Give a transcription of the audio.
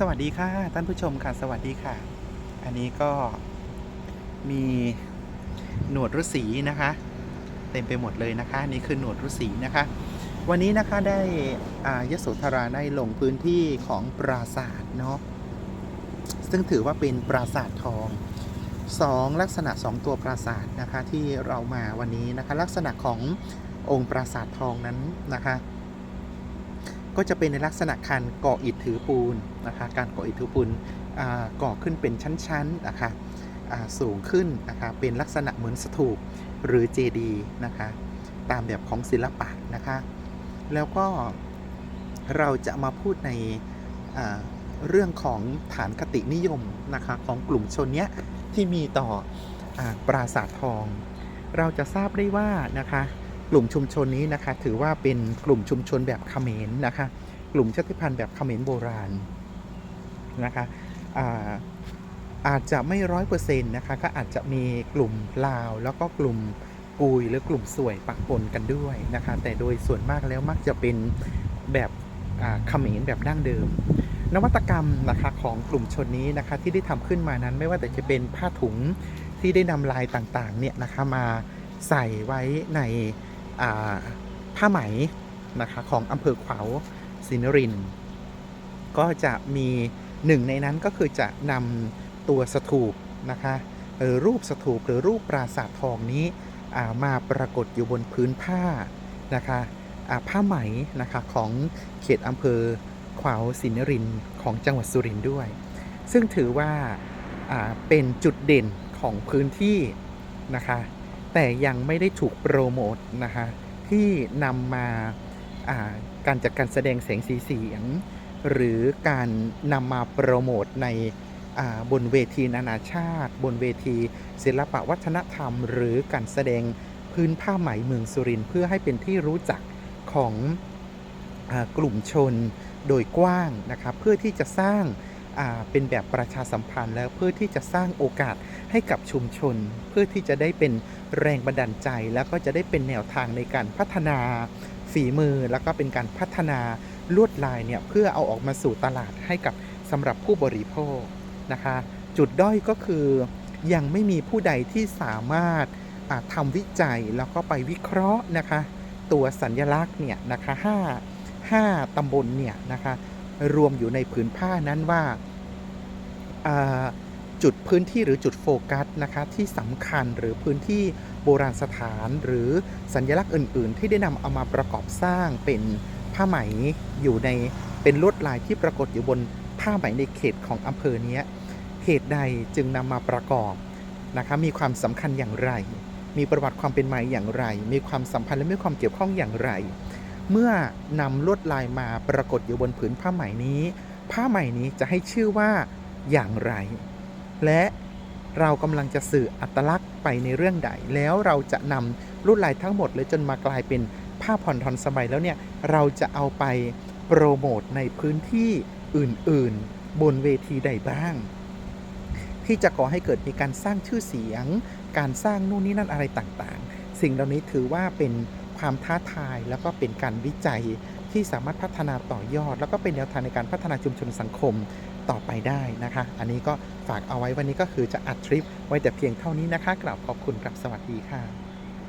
สวัสดีค่ะ ท่านผู้ชมค่ะ สวัสดีค่ะ อันนี้ก็มีหนวดฤาษีนะคะ เต็มไปหมดเลยนะคะนี่คือหนวดฤาษีนะคะ วันนี้นะคะได้อายโสธราได้ลงพื้นที่ของปราสาทเนาะซึ่งถือว่าเป็นปราสาททองสองลักษณะสองตัวปราสาทนะคะที่เรามาวันนี้นะคะ ลักษณะขององค์ปราสาททองนั้นนะคะ ก็จะเป็นในลักษณะการก่ออิฐถือปูนนะคะการก่ออิฐถือปูนอ่าก่อขึ้นเป็นชั้นๆนะคะสูงขึ้นนะคะเป็นลักษณะเหมือนสถูปหรือเจดีนะคะตามแบบของศิลปะนะคะแล้วก็เราจะมาพูดในเรื่องของฐานคตินิยมนะคะของกลุ่มชนเนี้ยที่มีต่ออปราสาททอง เราจะทราบได้ว่านะคะ ลุ่มชุมชนนี้นะคะ ถือว่าเป็นกลุ่มชุมชนแบบเขมรนะคะ กลุ่มชาติพันธุ์แบบเขมรโบราณนะคะอาอาจจะไม่ร้อยเปอร์เซ็นต์นะคะ ก็อาจจะมีกลุ่มลาว แล้วก็กลุ่มกุยหรือกลุ่มสวยปะปนกันด้วยนะคะ แต่โดยส่วนมากแล้วมักจะเป็นแบบเขมรแบบดั้งเดิม นวัตกรรมนะคะของกลุ่มชนนี้นะคะ ที่ได้ทำขึ้นมานั้นไม่ว่าแต่จะเป็นผ้าถุงที่ได้นำลายต่างๆเนี่ยนะคะมาใส่ไว้ใน ผ้าไหมนะคะของอำเภอขวาวสินริน ก็จะมีหนึ่งในนั้นก็คือจะนำตัวสถูปนะคะรูปสถูปหรือรูปปราสาททองนี้มาปรากฏอยู่บนพื้นผ้านะคะผ้าไหมนะคะของเขตอำเภอขวาวสินรินของจังหวัดสุรินทร์ด้วย ซึ่งถือว่าเป็นจุดเด่นของพื้นที่นะคะ แต่ยังไม่ได้ถูกโปรโมทนะคะที่นำมาาการจัดการแสดงแสงสีเสียง หรือการนำมาโปรโมทในบนเวทีนานาชาติ บนเวที ศิลปะวัฒนธรรม หรือการแสดงพื้นผ้าไหมเมืองสุรินทร์เพื่อให้เป็นที่รู้จักของอกลุ่มชนโดยกว้างนะคะเพื่อที่จะสร้าง เป็นแบบประชาสัมพันธ์แล้วเพื่อที่จะสร้างโอกาสให้กับชุมชน เพื่อที่จะได้เป็นแรงบันดาลใจ แล้วก็จะได้เป็นแนวทางในการพัฒนาฝีมือ แล้วก็เป็นการพัฒนาลวดลายเนี่ยเพื่อเอาออกมาสู่ตลาดให้กับสำหรับผู้บริโภคนะคะ จุดด้อยก็คือยังไม่มีผู้ใดที่สามารถทำวิจัยแล้วก็ไปวิเคราะห์นะคะ ตัวสัญญลักษณ์เนี่ยนะคะห้าห้าตำบลเนี่ยนะคะ รวมอยู่ในผืนผ้านั้นว่าาจุดพื้นที่หรือจุดโฟกัสนะคะที่สำคัญหรือพื้นที่โบราณสถานหรือสัญลักษณ์อื่น ๆ ที่ได้นำเอามาประกอบสร้างเป็นผ้าไหมอยู่ในเป็นลวดลายที่ปรากฏอยู่บนผ้าไหมในเขตของอำเภอเนี้ยเหตุใดจึงนำมาประกอบนะคะมีความสำคัญอย่างไร มีประวัติความเป็นมาอย่างไร มีความสัมพันธ์และมีความเกี่ยวข้องอย่างไร เมื่อนำลวดลายมาปรากฏอยู่บนผืนผ้าไหมนี้ ผ้าไหมนี้จะให้ชื่อว่าอย่างไร และเรากำลังจะสื่ออัตลักษณ์ไปในเรื่องใด แล้วเราจะนำลวดลายทั้งหมดเลยจนมากลายเป็นผ้าผ่อนทอนสบายแล้วเนี่ยเราจะเอาไปโปรโมทในพื้นที่อื่น ๆ บนเวทีใดบ้าง ที่จะก่อให้เกิดมีการสร้างชื่อเสียง การสร้างนู่นนี่นั่นอะไรต่างๆ สิ่งเหล่านี้ถือว่าเป็น ความท้าทายแล้วก็เป็นการวิจัยที่สามารถพัฒนาต่อยอด แล้วก็เป็นแนวทางในการพัฒนาชุมชนสังคมต่อไปได้นะคะ อันนี้ก็ฝากเอาไว้วันนี้ก็คือจะอัดทริปไว้แต่เพียงเท่านี้นะคะกราบขอบคุณกลับสวัสดีค่ะ